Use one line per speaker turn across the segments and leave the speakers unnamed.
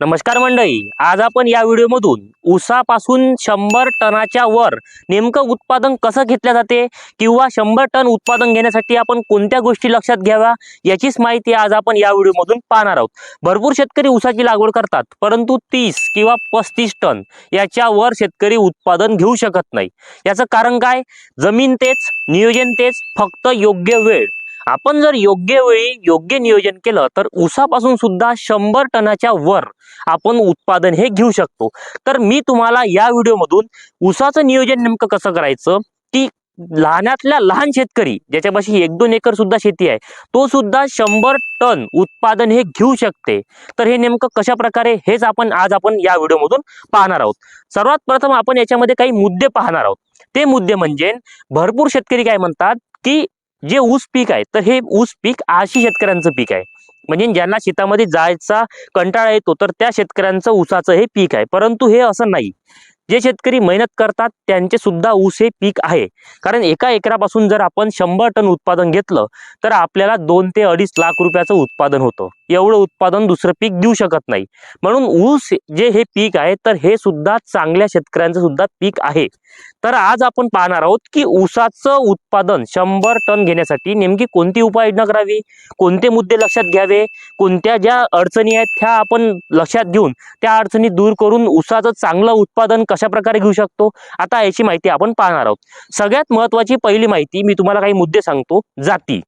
नमस्कार मंडळी आज आपण या व्हिडिओमधून ऊसापासून शंभर टनाच्या वर नेमकं उत्पादन कसं घेतलं जाते किंवा शंभर टन उत्पादन घेण्यासाठी आपण कोणत्या गोष्टी लक्षात घ्याव्या याचीच माहिती आज आपण या व्हिडिओमधून पाहणार आहोत. भरपूर शेतकरी ऊसाची लागवड करतात परंतु तीस किंवा पस्तीस टन याच्या वर शेतकरी उत्पादन घेऊ शकत नाही. याचं कारण काय? जमीन तेच नियोजन तेच फक्त योग्य वेळ. आपण जर योग्य वेळी योग्य नियोजन केलं तर ऊसापासून सुद्धा शंभर टनाच्या वर आपण उत्पादन हे घेऊ शकतो. तर मी तुम्हाला या व्हिडिओमधून ऊसाचं नियोजन नेमकं कसं करायचं की लहानातल्या लहान शेतकरी ज्याच्यापाशी एक दोन एकर सुद्धा शेती आहे तो सुद्धा शंभर टन उत्पादन हे घेऊ शकते. तर हे नेमकं कशा प्रकारे हेच आपण आज आपण या व्हिडिओमधून पाहणार आहोत. सर्वात प्रथम आपण याच्यामध्ये काही मुद्दे पाहणार आहोत. ते मुद्दे म्हणजे भरपूर शेतकरी काय म्हणतात की जे ऊस पीक आहे तर हे ऊस पीक आळशी शेतकऱ्यांचं पीक आहे. म्हणजे ज्यांना शेतामध्ये जायचा कंटाळा येतो तर त्या शेतकऱ्यांचं ऊसाचं हे पीक आहे. परंतु हे असं नाही. जे शेतकरी मेहनत करतात त्यांचे सुद्धा ऊस हे पीक आहे. कारण एका एकरापासून जर आपण शंभर टन उत्पादन घेतलं तर आपल्याला दोन ते अडीच लाख रुपयाचं उत्पादन होतं. एवढं उत्पादन दुसरं पीक देऊ शकत नाही. म्हणून ऊस जे हे पीक आहे तर हे सुद्धा चांगल्या शेतकऱ्यांचं सुद्धा पीक आहे. तर आज आपण पाहणार आहोत की ऊसाचं उत्पादन शंभर टन घेण्यासाठी नेमकी कोणती उपाययोजना करावी? कोणते मुद्दे लक्षात घ्यावे? कोणत्या ज्या अडचणी आहेत त्या आपण लक्षात घेऊन त्या अडचणी दूर करून ऊसाचं चांगलं उत्पादन कशा प्रकारे घेऊ शकतो? आता याची माहिती आपण पाहणार आहोत. सगळ्यात महत्वाची पहिली माहिती मी तुम्हाला काही मुद्दे सांगतो जाती.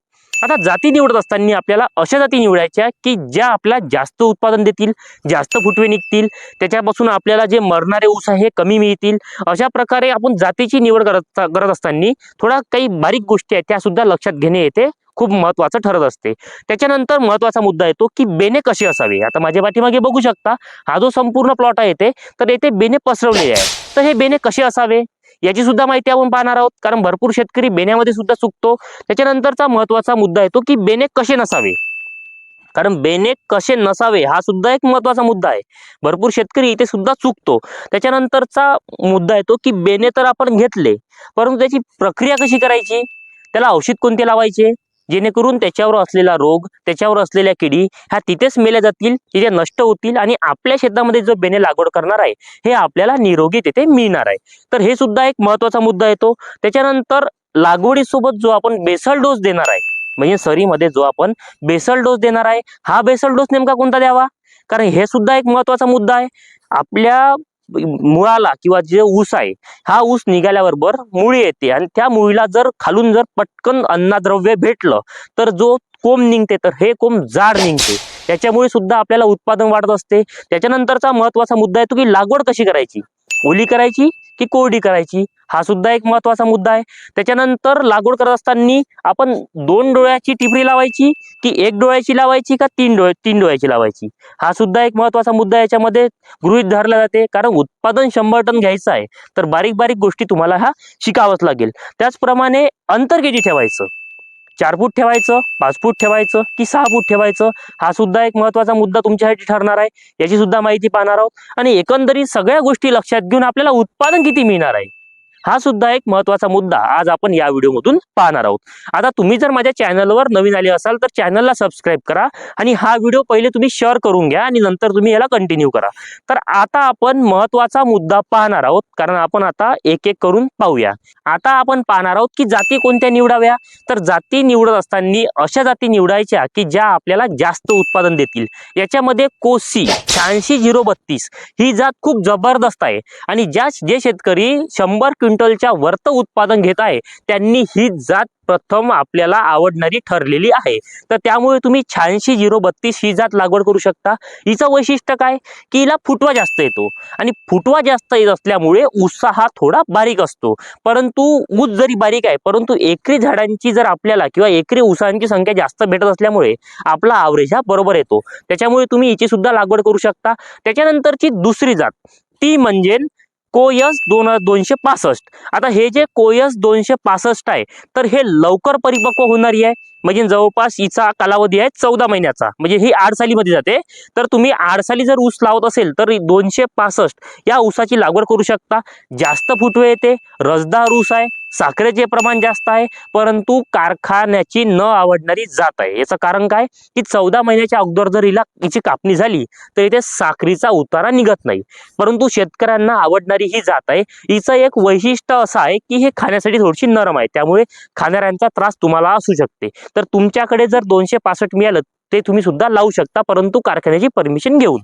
आता जाती निवडत असताना आपल्याला अशा जाती निवडायच्या की ज्या आपल्याला जास्त उत्पादन देतील जास्त फुटवे निघतील त्याच्यापासून आपल्याला जे मरणारे ऊस आहे हे कमी मिळतील. अशा प्रकारे आपण जातीची निवड करत करत असताना थोडा काही बारीक गोष्टी आहेत त्या सुद्धा लक्षात घेणे येते खूप महत्वाचं ठरत असते. त्याच्यानंतर महत्त्वाचा मुद्दा येतो की बेने कसे असावे? आता माझ्या पाठीमागे बघू शकता हा जो संपूर्ण प्लॉट आहे येथे तर येथे बेने पसरवलेले आहे. तर हे बेने कसे असावे? याची सुद्धा माहिती आपण पाहणार आहोत. कारण भरपूर शेतकरी बेण्यामध्ये सुद्धा चुकतो त्याच्यानंतरचा महत्त्वाचा मुद्दा येतो की बेने कसे नसावे? कारण बेने कसे नसावे हा सुद्धा एक महत्त्वाचा मुद्दा आहे. भरपूर शेतकरी इथे सुद्धा चुकतो. त्याच्यानंतरचा मुद्दा येतो की बेने तर आपण घेतले परंतु त्याची प्रक्रिया कशी करायची? त्याला औषध कोणते लावायचे? जेणेकरून त्याच्यावर असलेला रोग त्याच्यावर असलेल्या किडी ह्या तिथेच मेल्या जातील तिथे नष्ट होतील आणि आपल्या शेतामध्ये जो बेने लागवड करणार आहे हे आपल्याला निरोगी तिथे मिळणार आहे. तर हे सुद्धा एक महत्त्वाचा मुद्दा येतो. त्याच्यानंतर लागवडीसोबत जो आपण बेसल डोस देणार आहे म्हणजे सरीमध्ये जो आपण बेसल डोस देणार आहे हा बेसल डोस नेमका कोणता द्यावा? कारण हे सुद्धा एक महत्त्वाचा मुद्दा आहे. आपल्या मुळाला किंवा जे ऊस आहे हा ऊस निघाल्याबरोबर मुळी येते. आणि त्या मुळीला जर खालून जर पटकन अन्नद्रव्य भेटलं तर जो कोंब निघते तर हे कोंब जाड निघते. त्याच्यामुळे सुद्धा आपल्याला उत्पादन वाढत असते. त्याच्यानंतरचा महत्त्वाचा मुद्दा आहे तो की लागवड कशी करायची? ओली करायची? की कोरडी करायची. हा सुद्धा एक महत्त्वाचा मुद्दा आहे. त्याच्यानंतर लागवड करत असताना आपण दोन डोळ्याची टिपरी लावायची की एक डोळ्याची लावायची का तीन डोळे तीन डोळ्याची लावायची? हा सुद्धा एक महत्त्वाचा मुद्दा याच्यामध्ये गृहीत धरला जाते. कारण उत्पादन शंभर टन घ्यायचं आहे तर बारीक बारीक गोष्टी तुम्हाला हा शिकावंच लागेल. त्याचप्रमाणे अंतर किती ठेवायचं? चार फूट ठेवायचं पाच फूट ठेवायचं की सहा फूट ठेवायचं. हा सुद्धा एक महत्त्वाचा मुद्दा तुमच्यासाठी ठरणार आहे. याची सुद्धा माहिती पाहणार आहोत. आणि एकंदरीत सगळ्या गोष्टी लक्षात घेऊन आपल्याला उत्पादन किती मिळणार आहे? हा सुद्धा एक महत्त्वाचा मुद्दा आज आपण या व्हिडिओमधून पाहणार आहोत. आता तुम्ही जर माझ्या चॅनलवर नवीन आले असाल तर चॅनलला सबस्क्राईब करा आणि हा व्हिडिओ पहिले तुम्ही शेअर करून घ्या आणि नंतर तुम्ही याला कंटिन्यू करा. तर आता आपण महत्त्वाचा मुद्दा पाहणार आहोत. कारण आपण आता एक एक करून पाहूया. आता आपण पाहणार आहोत की जाती कोणत्या निवडाव्या? तर जाती निवडत असताना अशा जाती निवडायच्या की ज्या आपल्याला जास्त उत्पादन देतील. याच्यामध्ये कोसी शहाऐंशी झिरो बत्तीस ही जात खूप जबरदस्त आहे. आणि ज्या जे शेतकरी शंभर क्विंटलच्या वर्त उत्पादन घेत आहे त्यांनी ही जात प्रथम आपल्याला आवडणारी ठरलेली आहे. तर त्यामुळे तुम्ही शहाऐंशी झिरो बत्तीस ही जात लागवड करू शकता. हिचं वैशिष्ट्य काय? की हिला फुटवा जास्त येतो. आणि फुटवा जास्त येत असल्यामुळे ऊसा हा थोडा बारीक असतो. परंतु ऊस जरी बारीक आहे परंतु एकरी झाडांची जर आपल्याला किंवा एकरी ऊसांची संख्या जास्त भेटत असल्यामुळे आपला आवरेज हा बरोबर येतो. त्याच्यामुळे तुम्ही हिची सुद्धा लागवड करू शकता. त्याच्यानंतरची दुसरी जात ती म्हणजे कोयस दोन दोनशे पासष्ट. आता हे जे कोयस दोनशे पासष्ट आहे तर हे लवकर परिपक्व होणारी आहे? म्हणजे जवळपास हिचा कालावधी आहे चौदा महिन्याचा. म्हणजे ही आडसालीमध्ये जाते. तर तुम्ही आडसाली जर ऊस लावत असेल तर दोनशे पासष्ट या ऊसाची लागवड करू शकता. जास्त फुटवे येते रसदार ऊस आहे साखरेचे प्रमाण जास्त आहे परंतु कारखान्याची न आवडणारी जात आहे. याचं कारण काय? की चौदा महिन्याच्या अगोदर जर हिला हिची कापणी झाली तर इथे साखरीचा उतारा निघत नाही. परंतु शेतकऱ्यांना आवडणारी ही जात आहे. हिचं एक वैशिष्ट्य असं आहे की हे खाण्यासाठी थोडीशी नरम आहे. त्यामुळे खाणाऱ्यांचा त्रास तुम्हाला असू शकते. तर तुमच्याकडे जर दोनशे पासष्ट मिळालं ते तुम्ही सुद्धा लावू शकता परंतु कारखान्याची परमिशन घेऊन.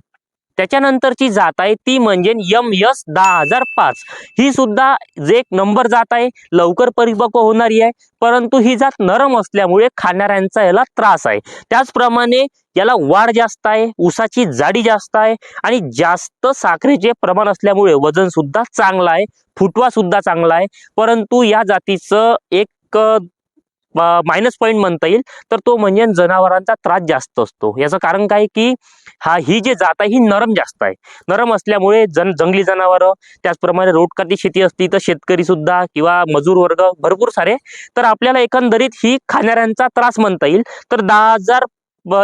त्याच्यानंतरची जात आहे ती म्हणजे यम यस दहा हजार पाच. ही सुद्धा जे एक नंबर जात आहे लवकर परिपक्व होणारी आहे परंतु ही जात नरम असल्यामुळे खाणाऱ्यांचा याला त्रास आहे. त्याचप्रमाणे याला वाढ जास्त आहे उसाची जाडी जास्त आहे आणि जास्त साखरेचे प्रमाण असल्यामुळे वजन सुद्धा चांगलं आहे फुटवा सुद्धा चांगला आहे परंतु या जातीचं एक मायनस पॉईंट म्हणता येईल. तर तो म्हणजे जनावरांचा त्रास जास्त असतो. याचं कारण काय की हा ही जी जात आहे ही नरम जास्त आहे. नरम असल्यामुळे जन जंगली जनावरं त्याचप्रमाणे रोडकाती शेती असती तर शेतकरी सुद्धा किंवा मजूर वर्ग भरपूर सारे तर आपल्याला एकंदरीत ही खाणाऱ्यांचा त्रास म्हणता येईल. तर दहा हजार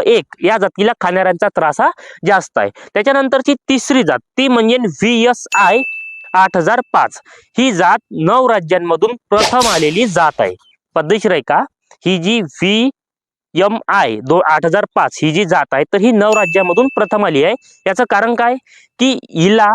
एक या जातीला खाणाऱ्यांचा त्रास हा जास्त आहे. त्याच्यानंतरची तिसरी जात ती म्हणजे व्ही एस आय आठ हजार पाच. ही जात नऊ राज्यांमधून प्रथम आलेली जात आहे. पद्धतशीर आहे का? ही जी व्ही एम आय दो आठ हजार पाच ही जी जात आहे तर ही नऊ राज्यामधून प्रथम आली आहे. याचं कारण काय? की हिला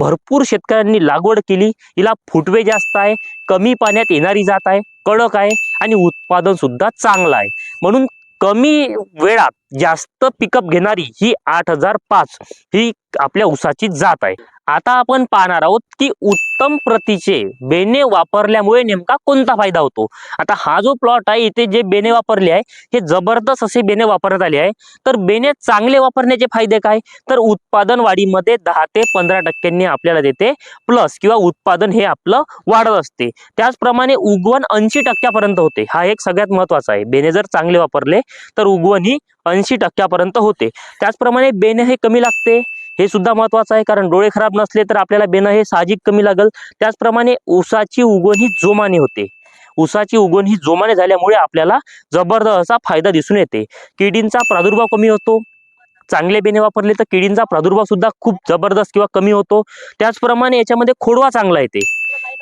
भरपूर शेतकऱ्यांनी लागवड केली. हिला फुटवे जास्त आहे कमी पाण्यात येणारी जात आहे कडक आहे आणि उत्पादन सुद्धा चांगलं आहे. म्हणून कमी वेळात जास्त पिकअप घेणारी ही आठ हजार पाच ही आपल्या ऊसाची जात आहे. आता आपण पाहणार आहोत की उत्तम प्रतीचे बेने वापरल्यामुळे नेमका कोणता फायदा होतो? आता हा जो प्लॉट आहे इथे जे बेने वापरले आहे हे जबरदस्त असे बेने वापरण्यात आले आहे. तर बेने चांगले वापरण्याचे फायदे काय? तर उत्पादन वाढीमध्ये दहा ते पंधरा टक्क्यांनी आपल्याला देते. प्लस किंवा उत्पादन हे आपलं वाढत असते. त्याचप्रमाणे उगवण ऐंशी टक्क्यापर्यंत होते. हा एक सगळ्यात महत्त्वाचा आहे. बेने जर चांगले वापरले तर उगवण ही ऐंशी टक्क्यापर्यंत होते. त्याचप्रमाणे बेने हे कमी लागते. हे सुद्धा महत्वाचं आहे कारण डोळे खराब नसले तर आपल्याला बेणं हे साहजिक कमी लागल. त्याचप्रमाणे ऊसाची उगवण ही जोमाने होते. ऊसाची उगवण ही जोमाने झाल्यामुळे आपल्याला जबरदस्त असा फायदा दिसून येते. किडींचा प्रादुर्भाव कमी होतो. चांगले बेणे वापरले तर किडींचा प्रादुर्भाव सुद्धा खूप जबरदस्त किंवा कमी होतो. त्याचप्रमाणे याच्यामध्ये खोडवा चांगला येते.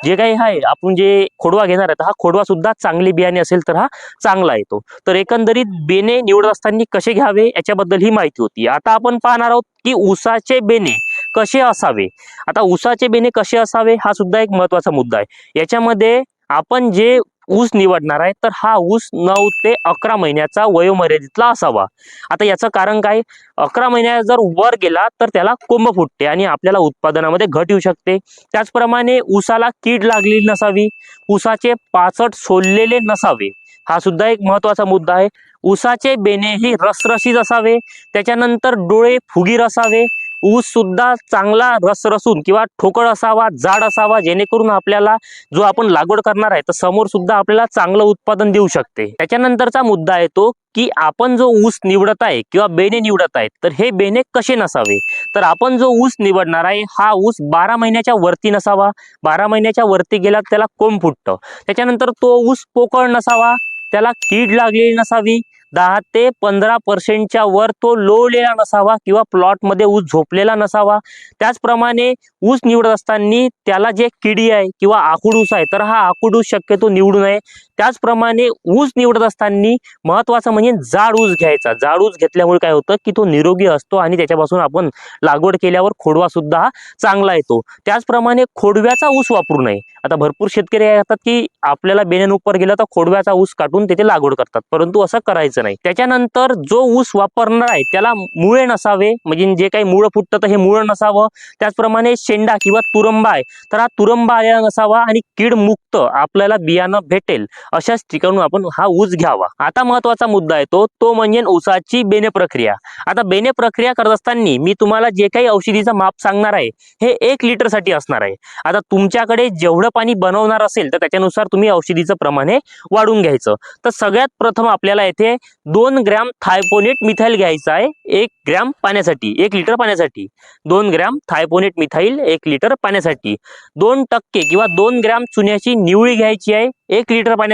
जे काही आहे आपण जे खोडवा घेणार आहे हा खोडवा सुद्धा चांगले बियाणे असेल तर हा चांगला येतो. तर एकंदरीत बेने निवडत असताना कसे घ्यावे याच्याबद्दल ही माहिती होती. आता आपण पाहणार आहोत की ऊसाचे बेने कसे असावे. आता ऊसाचे बेने कसे असावे हा सुद्धा एक महत्त्वाचा मुद्दा आहे. याच्यामध्ये आपण जे ऊस निवडणार आहे तर हा ऊस नऊ ते अकरा महिन्याचा वयोमर्यादितला असावा. आता याचं कारण काय? अकरा महिन्या जर वर गेला तर त्याला कोंब फुटते आणि आपल्याला उत्पादनामध्ये घट येऊ शकते. त्याचप्रमाणे ऊसाला कीड लागलेली नसावी ऊसाचे पाचट सोललेले नसावे. हा सुद्धा एक महत्त्वाचा मुद्दा आहे. ऊसाचे बेने ही रसरशीत असावे त्याच्यानंतर डोळे फुगीर असावे ऊस सुद्धा चांगला रसरसून किंवा ठोकळ असावा जाड असावा जेणेकरून आपल्याला जो आपण लागवड करणार आहे तर समोर सुद्धा आपल्याला चांगलं उत्पादन देऊ शकते. त्याच्यानंतरचा मुद्दा येतो की आपण जो ऊस निवडत आहे किंवा बेने निवडत आहेत तर हे बेने कसे नसावे? तर आपण जो ऊस निवडणार आहे हा ऊस बारा महिन्याच्या वरती नसावा. बारा महिन्याच्या वरती गेला त्याला कोंब फुटतं. त्याच्यानंतर तो ऊस पोकळ नसावा त्याला कीड लागलेली नसावी दहा ते पंधरा पर्सेंटच्या वर तो लोळलेला नसावा किंवा प्लॉटमध्ये ऊस झोपलेला नसावा. त्याचप्रमाणे ऊस निवडत असताना त्याला जे किडी आहे किंवा आकुड ऊस आहे तर हा आकुड ऊस शक्यतो निवडू नये. त्याचप्रमाणे ऊस निवडत असताना महत्वाचं म्हणजे जाड ऊस घ्यायचा. जाड ऊस घेतल्यामुळे काय होतं की तो निरोगी असतो आणि त्याच्यापासून आपण लागवड केल्यावर खोडवा सुद्धा हा चांगला येतो. त्याचप्रमाणे खोडव्याचा ऊस वापरू नये. आता भरपूर शेतकरी असतात की आपल्याला बेनेन उपर गेला तर खोडव्याचा ऊस काढून त्याची लागवड करतात. परंतु असं करायचं नाही. त्याच्यानंतर जो ऊस वापरणार आहे त्याला मुळे नसावे. म्हणजे जे काही मुळं फुटतं तर हे मुळं नसावं. त्याचप्रमाणे शेंडा किंवा तुरंबा आहे तर हा तुरंबा आलेला नसावा आणि कीड मुक्त आपल्याला बियाणं भेटेल. अशाच ठिकाणून आपण हा ऊस घ्यावा. आता महत्त्वाचा मुद्दा आहे तो तो म्हणजे ऊसाची बेने प्रक्रिया. आता बेने प्रक्रिया करत असताना मी तुम्हाला जे काही औषधीचं माप सांगणार आहे हे एक लिटरसाठी असणार आहे. आता तुमच्याकडे जेवढं पाणी बनवणार असेल तर त्याच्यानुसार तुम्ही औषधीचं प्रमाण हे वाढून घ्यायचं. तर सगळ्यात प्रथम आपल्याला येथे दोन ग्रॅम थायपोनेट मिथाईल घ्यायचा आहे एक ग्रॅम पाण्यासाठी एक लिटर पाण्यासाठी. दोन ग्रॅम थायपोनेट मिथाईल एक लिटर पाण्यासाठी. दोन टक्के किंवा दोन ग्रॅम चुन्याची निवळी घ्यायची आहे एक लिटर पाण्यासाठी.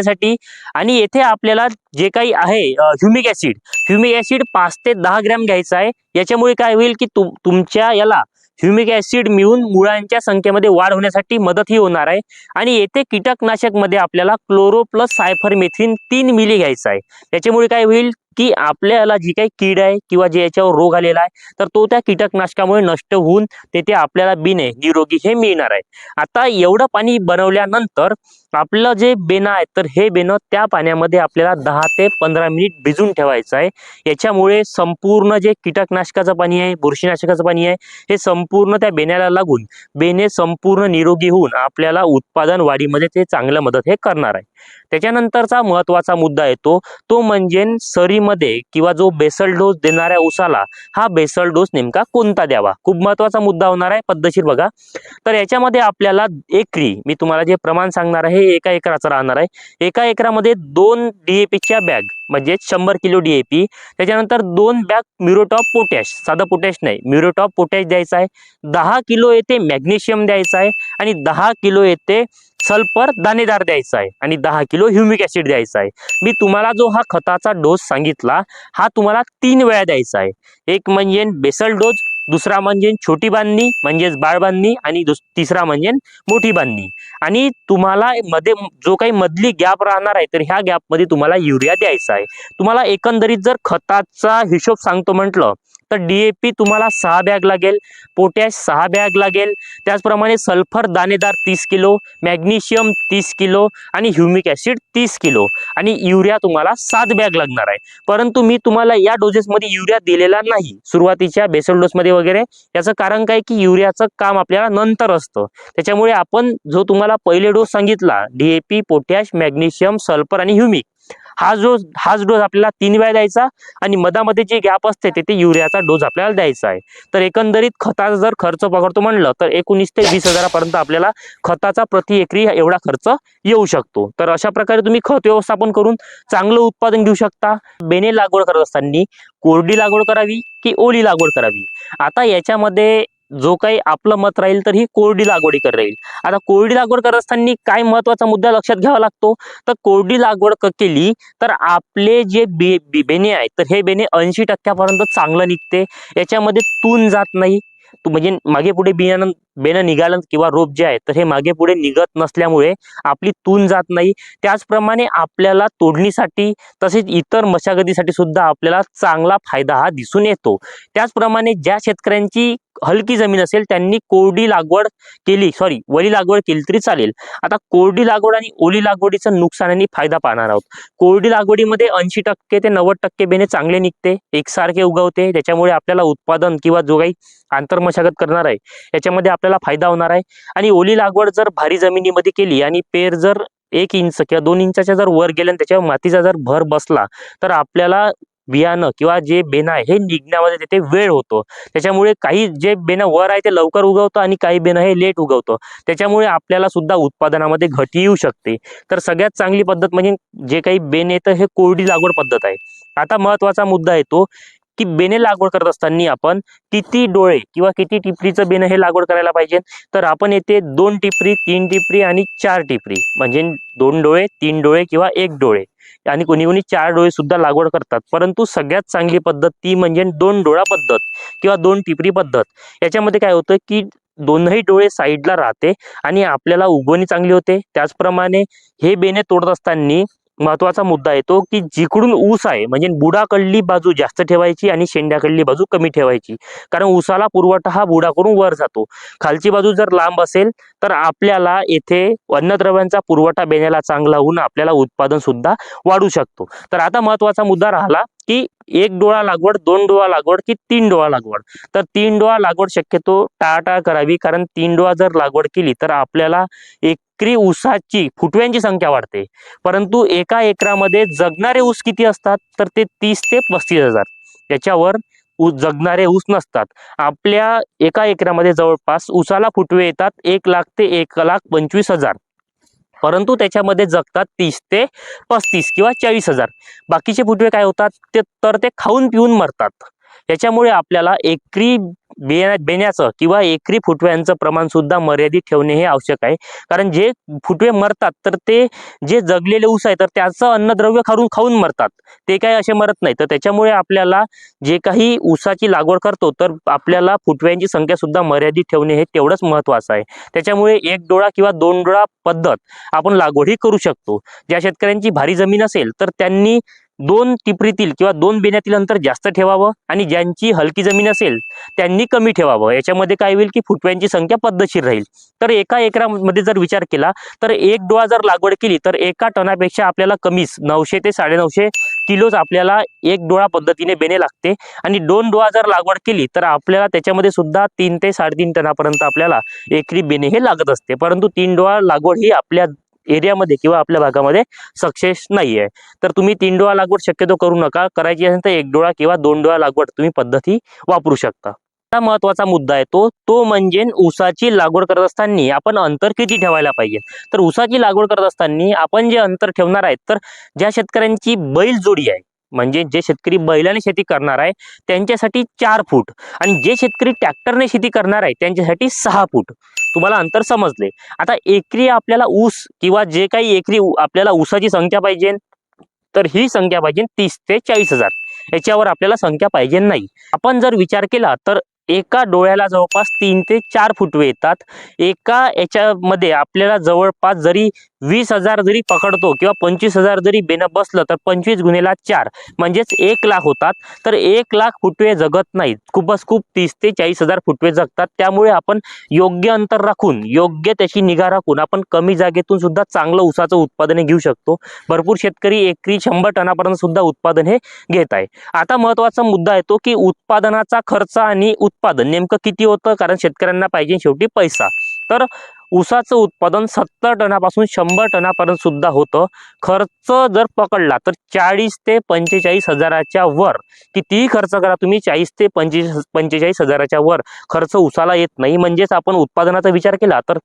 आणि येथे आपल्याला जे काही आहे ह्युमिक ऍसिड ह्युमिक ऍसिड पाच ते दहा ग्रॅम घ्यायचा आहे. याच्यामुळे काय होईल की तुम तुमच्या याला ह्युमिक ऍसिड मिळून मुळांच्या संख्येमध्ये वाढ होण्यासाठी मदतही होणार आहे. आणि येथे कीटकनाशकमध्ये आपल्याला क्लोरो प्लस सायफरमेथ्रिन तीन मिली घ्यायचं आहे. त्याच्यामुळे काय होईल? की आपल्याला जी काही कीड आहे किंवा जे याच्यावर रोग आलेला आहे तर तो त्या कीटकनाशकामुळे नष्ट होऊन तेथे आपल्याला बिने निरोगी हे मिळणार आहे. आता एवढं पाणी बनवल्यानंतर आपलं जे बेणं आहे तर हे बेणं त्या पाण्यामध्ये आपल्याला दहा ते पंधरा मिनिट भिजून ठेवायचं आहे. याच्यामुळे संपूर्ण जे कीटकनाशकाचं पाणी आहे बुरशीनाशकाचं पाणी आहे हे संपूर्ण त्या बेण्याला लागून बेणे संपूर्ण निरोगी होऊन आपल्याला उत्पादन वाढीमध्ये ते चांगलं मदत हे करणार आहे. त्याच्यानंतरचा महत्त्वाचा मुद्दा येतो तो म्हणजे सरीमध्ये किंवा जो बेसल डोस देणाऱ्या उसाला हा बेसल डोस नेमका कोणता द्यावा? खूप महत्त्वाचा मुद्दा होणार आहे पद्धतशीर बघा. तर याच्यामध्ये आपल्याला एकरी मी तुम्हाला जे प्रमाण सांगणार आहे एका एकराचं राहणार आहे. एका एकरामध्ये दोन डीएपीच्या बॅग म्हणजे शंभर किलो डीएपी त्याच्यानंतर दोन बॅग म्युरोटॉप पोटॅश. साधं पोटॅश नाही म्युरोटॉप पोटॅश द्यायचा आहे. दहा किलो येते मॅग्नेशियम द्यायचा आहे आणि दहा किलो येते सल्फर दाणेदार द्यायचा आहे आणि दहा किलो ह्युमिक ऍसिड द्यायचा आहे. मी तुम्हाला जो हा खताचा डोस सांगितला हा तुम्हाला तीन वेळा द्यायचा आहे. एक म्हणजे बेसल डोस दुसरा म्हणजे छोटी बांधणी म्हणजेच बाळ बांधणी आणि तिसरा म्हणजे मोठी बांधणी. आणि तुम्हाला मध्ये जो काही मधली गॅप राहणार आहे तर ह्या गॅपमध्ये तुम्हाला युरिया द्यायचा आहे. तुम्हाला एकंदरीत जर खताचा हिशोब सांगतो म्हटलं तर डीएपी तुम्हाला सहा बॅग लागेल पोटॅश सहा बॅग लागेल. त्याचप्रमाणे सल्फर दाणेदार तीस किलो मॅग्नेशियम तीस किलो आणि ह्युमिक ॲसिड तीस किलो आणि युरिया तुम्हाला सात बॅग लागणार आहे. परंतु मी तुम्हाला या डोजेसमध्ये युरिया दिलेला नाही सुरुवातीच्या बेसल डोसमध्ये वगैरे. याचं कारण काय की युरियाचं काम आपल्याला नंतर असतं. त्याच्यामुळे आपण जो तुम्हाला पहिले डोस सांगितला डीएपी पोटॅश मॅग्नेशियम सल्फर आणि ह्युमिक हा जो हाच डोस आपल्याला तीन वेळा द्यायचा आणि मधामध्ये जे गॅप असते तिथे युरियाचा डोस आपल्याला द्यायचा आहे. तर एकंदरीत खताचा जर खर्च पकडतो म्हणलं तर एकोणीस ते वीस हजारापर्यंत आपल्याला खताचा प्रति एकरी एवढा खर्च येऊ शकतो. तर अशा प्रकारे तुम्ही खत व्यवस्थापन करून चांगलं उत्पादन घेऊ शकता. बेने लागवड करत असताना कोरडी लागवड करावी की ओली लागवड करावी? आता याच्यामध्ये जो काही आपलं मत राहील तर ही कोरडी लागवडी कर राहील. आता कोरडी लागवड करत असताना काय महत्त्वाचा मुद्दा लक्षात घ्यावा लागतो? तर कोरडी लागवड क- केली तर आपले जे बे बे- बेणे आहेत तर हे बेणे ऐंशी टक्क्यापर्यंत चांगलं निघते. याच्यामध्ये तून जात नाही. तू म्हणजे मागे पुढे बियाणं बेणं निघालं किंवा रोप जे आहे तर हे मागे पुढे निघत नसल्यामुळे आपली तून जात नाही. त्याचप्रमाणे आपल्याला तोडणीसाठी तसेच इतर मशागतीसाठी सुद्धा आपल्याला चांगला फायदा हा दिसून येतो. त्याचप्रमाणे ज्या शेतकऱ्यांची हलकी जमीन असेल त्यांनी कोरडी लागवड केली. सॉरी वली लागवड केली तरी चालेल. आता कोरडी लागवड आणि ओली लागवडीचं नुकसान आणि फायदा पाहणार आहोत. कोरडी लागवडीमध्ये ऐंशी टक्के ते नव्वद टक्के बेने चांगले निघते एकसारखे उगवते त्याच्यामुळे आपल्याला उत्पादन किंवा जो काही आंतरमशागत करणार आहे याच्यामध्ये आपल्याला फायदा होणार आहे. आणि ओली लागवड जर भारी जमिनीमध्ये केली आणि पेर जर एक इंच किंवा दोन इंचाच्या जर वर गेल्या आणि त्याच्यावर मातीचा जर भर बसला तर आपल्याला बियाणं किंवा जे बेणं आहे हे निघण्यामध्ये तिथे वेळ होतो. त्याच्यामुळे काही जे बेणं वर आहे ते लवकर उगवतं आणि काही बेणं हे लेट उगवतं. त्याच्यामुळे आपल्याला सुद्धा उत्पादनामध्ये घट येऊ शकते. तर सगळ्यात चांगली पद्धत म्हणजे जे काही बेन येतं हे कोरडी लागवड पद्धत आहे. आता महत्त्वाचा मुद्दा येतो की बेने लागवड करत असताना आपण किती डोळे किंवा किती टिपरीचं बेणं हे लागवड करायला पाहिजे? तर आपण येते दोन टिपरी तीन टिपरी आणि चार टिपरी. म्हणजे दोन डोळे तीन डोळे किंवा एक डोळे. आणि कोणी कोणी चार डोळे सुद्धा लागवड करतात. परंतु सगळ्यात चांगली पद्धत ती म्हणजे दोन डोळा पद्धत किंवा दोन टिपरी पद्धत. याच्यामध्ये काय होतं की दोनही डोळे साईडला राहते आणि आपल्याला उगवणी चांगली होते. त्याचप्रमाणे हे बेने तोडत असताना महत्त्वाचा मुद्दा येतो की जिकडून ऊस आहे म्हणजे बुडाकडली बाजू जास्त ठेवायची आणि शेंड्याकडली बाजू कमी ठेवायची. कारण ऊसाला पुरवठा हा बुडाकडून वर जातो. खालची बाजू जर लांब असेल तर आपल्याला येथे अन्नद्रव्यांचा पुरवठा बेण्याला चांगला होऊन आपल्याला उत्पादन सुद्धा वाढू शकतो. तर आता महत्त्वाचा मुद्दा राहिला की एक डोळा लागवड दोन डोळा लागवड की तीन डोळा लागवड? तर तीन डोळा लागवड शक्यतो टाळाटाळ करावी कारण तीन डोळा जर लागवड केली तर आपल्याला एकरी ऊसाची फुटव्यांची संख्या वाढते. परंतु एका एकरामध्ये जगणारे ऊस किती असतात? तर ते तीस ते पस्तीस हजार. त्याच्यावर ऊस जगणारे ऊस नसतात. आपल्या एका एकरामध्ये जवळपास ऊसाला फुटवे येतात एक लाख ते एक लाख पंचवीस हजार. परंतु त्याच्यामध्ये जगतात तीस ते पस्तीस किंवा चाळीस हजार. बाकीचे फुटवे काय होतात ते तर ते खाऊन पिऊन मरतात. याच्यामुळे आपल्याला एकरी बिया बेण्याचं किंवा एकरी फुटव्यांचं प्रमाण सुद्धा मर्यादित ठेवणे हे आवश्यक आहे. कारण जे फुटवे मरतात तर ते जे जगलेले ऊस आहे तर त्याचं अन्नद्रव्य खाऊन खाऊन मरतात. ते काय असे मरत नाही. तर त्याच्यामुळे आपल्याला जे काही ऊसाची लागवड करतो तर आपल्याला फुटव्यांची संख्या सुद्धा मर्यादित ठेवणे हे तेवढंच महत्त्वाचं आहे. त्याच्यामुळे एक डोळा किंवा दोन डोळा पद्धत आपण लागवडही करू शकतो. ज्या शेतकऱ्यांची भारी जमीन असेल तर त्यांनी दोन टिपरीतील किंवा दोन बेण्यातील अंतर जास्त ठेवावं आणि ज्यांची हलकी जमीन असेल त्यांनी कमी ठेवावं. याच्यामध्ये काय होईल की फुटव्यांची संख्या पद्धतशीर राहील. तर एका एकरामध्ये जर विचार केला तर एक डोळा जर लागवड केली तर एका टनापेक्षा आपल्याला कमीच नऊशे ते साडेनऊशे किलोच आपल्याला एक डोळा पद्धतीने बेणे लागते. आणि दोन डोळा जर लागवड केली तर आपल्याला त्याच्यामध्ये सुद्धा तीन ते साडेतीन टनापर्यंत आपल्याला एकरी बेणे हे लागत असते. परंतु तीन डोळा लागवड ही आपल्या एरियामध्ये किंवा आपल्या भागामध्ये सक्सेस नाही आहे तर तुम्ही तीन डोळा लागवड शक्यतो करू नका. करायची असेल तर एक डोळा किंवा दोन डोळा लागवड तुम्ही पद्धती वापरू शकता. आता महत्त्वाचा मुद्दा आहे तो तो म्हणजे ऊसाची लागवड करत असताना आपण अंतर किती ठेवायला पाहिजे? तर ऊसाची लागवड करत असताना आपण जे अंतर ठेवणार आहेत तर ज्या शेतकऱ्यांची बैल जोडी आहे म्हणजे जे शेतकरी बैलाने शेती करणार आहे त्यांच्यासाठी चार फूट. आणि जे शेतकरी ट्रॅक्टरने शेती करणार आहे त्यांच्यासाठी सहा फूट. तुम्हाला अंतर समजले. आता एकरी आपल्याला ऊस किंवा जे काही एकरी आपल्याला ऊसाची संख्या पाहिजे तर ही संख्या पाहिजे तीस ते चाळीस हजार. याच्यावर आपल्याला संख्या पाहिजे नाही. आपण जर विचार केला तर एका डोळ्याला जवळपास तीन ते चार फुटवे येतात एका याच्यामध्ये आपल्याला जवळपास जरी वीस हजार जरी पकडतो किंवा पंचवीस हजार जरी बेनं बसलं तर पंचवीस गुन्हेला चार. म्हणजेच एक लाख होतात तर एक लाख फुटवे जगत नाहीत. खूपच खूप तीस ते चाळीस हजार फुटवे जगतात. त्यामुळे आपण योग्य अंतर राखून योग्य त्याची निगा राखून आपण कमी जागेतून सुद्धा चांगलं ऊसाचं उत्पादन हे घेऊ शकतो. भरपूर शेतकरी एकरी शंभर टनापर्यंत सुद्धा उत्पादन हे घेत आहे. आता महत्त्वाचा मुद्दा येतो की उत्पादनाचा खर्च आणि उत्पादन नेमकं किती होतं? कारण शेतकऱ्यांना पाहिजे शेवटी पैसा. तर ऊसाचं उत्पादन सत्तर टनापासून शंभर टनापर्यंत सुद्धा होतं. खर्च जर पकडला तर चाळीस ते पंचेचाळीस हजाराच्या वर. कितीही खर्च करा तुम्ही चाळीस ते पंचेचाळीस पंचेचाळीस हजाराच्या वर. खर्च उसाला येत नाही. म्हणजेच आपण उत्पादनाचा विचार केला तर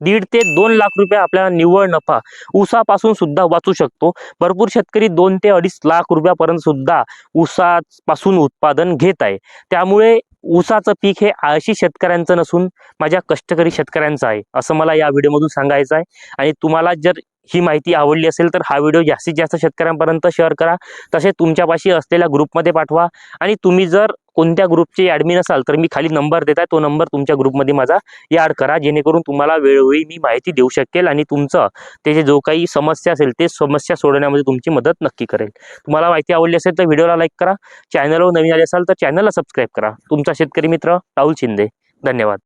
दीड ते दोन लाख रुपये आपल्याला निव्वळ नफा ऊसापासून सुद्धा वाचू शकतो. भरपूर शेतकरी दोन ते अडीच लाख रुपयापर्यंत सुद्धा ऊसापासून उत्पादन घेत आहे. त्यामुळे ऊसाचं पीक हे आळशी शेतकऱ्यांचं नसून माझ्या कष्टकरी शेतकऱ्यांचं आहे असं मला या व्हिडिओमधून सांगायचं आहे. आणि तुम्हाला जर ही माहिती आवडली असेल तर हा व्हिडिओ जास्तीत जास्त शेतकऱ्यांपर्यंत शेअर करा. तसेच तुमच्यापाशी असलेल्या ग्रुपमध्ये पाठवा. आणि तुम्ही जर कोणत्या ग्रुपचे ॲडमिन असाल तर मी खाली नंबर देत आहे. तो नंबर तुमच्या ग्रुपमध्ये माझा ॲड करा. जेणेकरून तुम्हाला वेळोवेळी मी माहिती देऊ शकेल आणि तुमचं त्याचे जो काही समस्या असेल ते समस्या सोडवण्यामध्ये तुमची मदत नक्की करेल. तुम्हाला माहिती आवडली असेल तर व्हिडिओला लाईक करा. चॅनलवर नवीन आले असाल तर चॅनलला सबस्क्राईब करा. तुमचा शेतकरी मित्र राहुल शिंदे. धन्यवाद.